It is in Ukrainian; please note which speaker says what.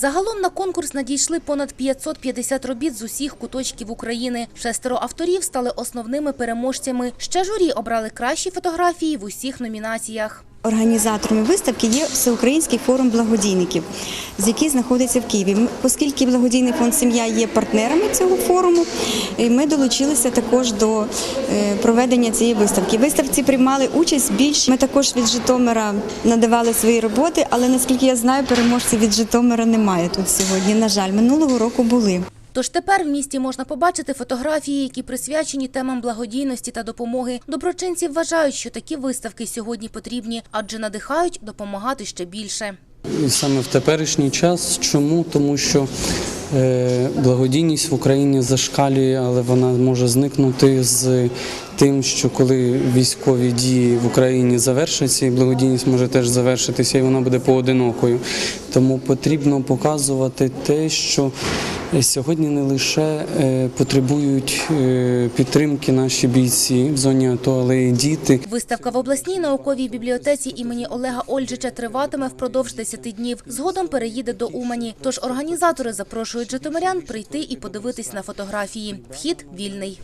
Speaker 1: Загалом на конкурс надійшли понад 550 робіт з усіх куточків України. Шестеро авторів стали основними переможцями. Ще журі обрали кращі фотографії в усіх номінаціях.
Speaker 2: Організаторами виставки є Всеукраїнський форум благодійників, з який знаходиться в Києві. Оскільки благодійний фонд Сім'я є партнерами цього форуму, ми долучилися також до е, проведення цієї виставки. Виставці приймали участь більш. Ми також від Житомира надавали свої роботи, але наскільки я знаю, переможців від Житомира немає тут сьогодні. На жаль, минулого року були.
Speaker 1: Тож тепер в місті можна побачити фотографії, які присвячені темам благодійності та допомоги. Доброчинці вважають, що такі виставки сьогодні потрібні, адже надихають допомагати ще більше.
Speaker 3: Саме в теперішній час. Чому? Тому що е, благодійність в Україні зашкалює, але вона може зникнути з тим, що коли військові дії в Україні завершаться, і благодійність може теж завершитися, і вона буде поодинокою. Тому потрібно показувати те, що сьогодні не лише е, потребують е, підтримки наші бійці в зоні АТО, але й діти.
Speaker 1: Виставка в обласній науковій бібліотеці імені Олега Ольжича триватиме впродовж 10 днів. Згодом переїде до Умані. Тож організатори запрошують житомирян прийти і подивитись на фотографії. Вхід вільний.